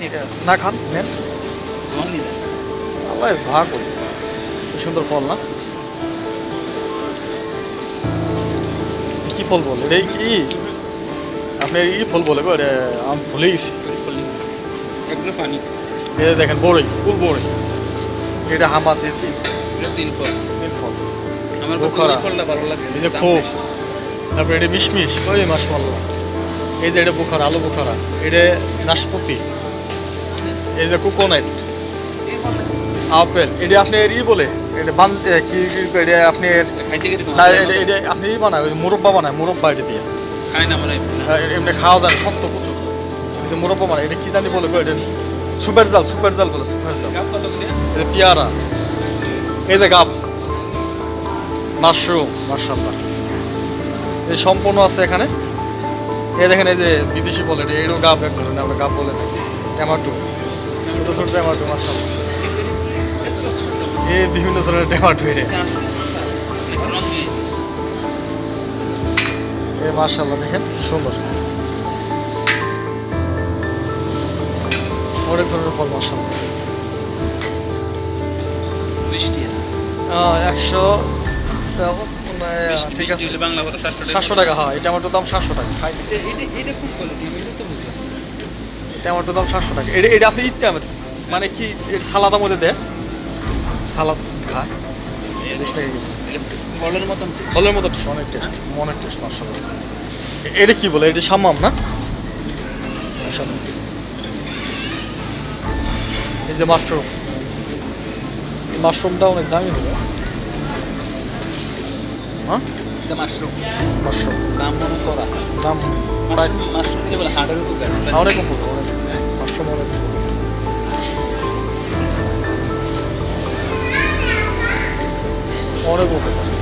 নি না খান নেন। আল্লাহ ভাগ করি। সুন্দর ফল না? কি ফল বল? এটা কি? আপনি ই ফল বলে গো এটা আমি ভুলে গেছি। এগুলো পানি। এটা দেখেন বড়ই ফুল বড়ই। এটা হামাতে তিন তিন ফল। তিন ফল। আমার ফলটা ভালো লাগে এই। তারপরে এটা মিশমিশ ওই মাসমাল্লা এই যে এটা বুখারা আলু বুখারা। এটা নাশপতি। এই যে কোকোনাট আপেল এটা আপনি ই বলে এটা বান কি এটা আপনি না এটা এটা আপনি ই বানায় ওই মুরব্বা বানায় মুরব্বা এটা দিয়ে। মানে। আহ, এমনি খাওয়া যায় শক্ত প্রচুর যে মুরব্বা বানায় এটা কি জানি বলে এটা? সুপার জাল সুপার জাল বলে সুপার জাল। যে পেয়ারা। এই যে গাব। মাশরুম মার্শাল্লাহ এই সম্পূর্ণ আছে এখানে। এই দেখেন এই যে বিদেশি বলে এটা এরও গাব এক ধরনের আমরা গাব বলে টমেটো ছোটো ছোটো টমেটো মার্শাল্লাহ এই বিভিন্ন ধরনের টমেটো এটা এই মার্শাল্লাহ দেখেন সুন্দর। অনেক ধরনের ফল মার্শাল্লাহ বৃষ্টি একশো ঠিক আছে। সাতশো টাকা। হয় এই টমেটোর দাম সাতশো টাকা। খাইছি এটা খুব কোয়ালিটি তো বুঝলাম। টমেটোর দাম সাতশো টাকা। এটা এটা আপনি ইচ্ছা মানে কি সালাদার মধ্যে দেয়? সালাদ খায়। টাকা ফলের মতন ফলের মতো টেস্ট অনেক টেস্ট অনেক টেস্ট মার্শাল এটা কি বলে? এটা সাম্মাম না? এই যে মাশরুম। এই মাশরুমটা অনেক দামি হবে। হ্যাঁ? মাশরুম। মাশরুম। নাম করা। দাম মাশরুম মাশরুম বলে হাড়ের উপকার। অনেক উপর অনেক মাশরুম অনেক উপর। অনেক উপকার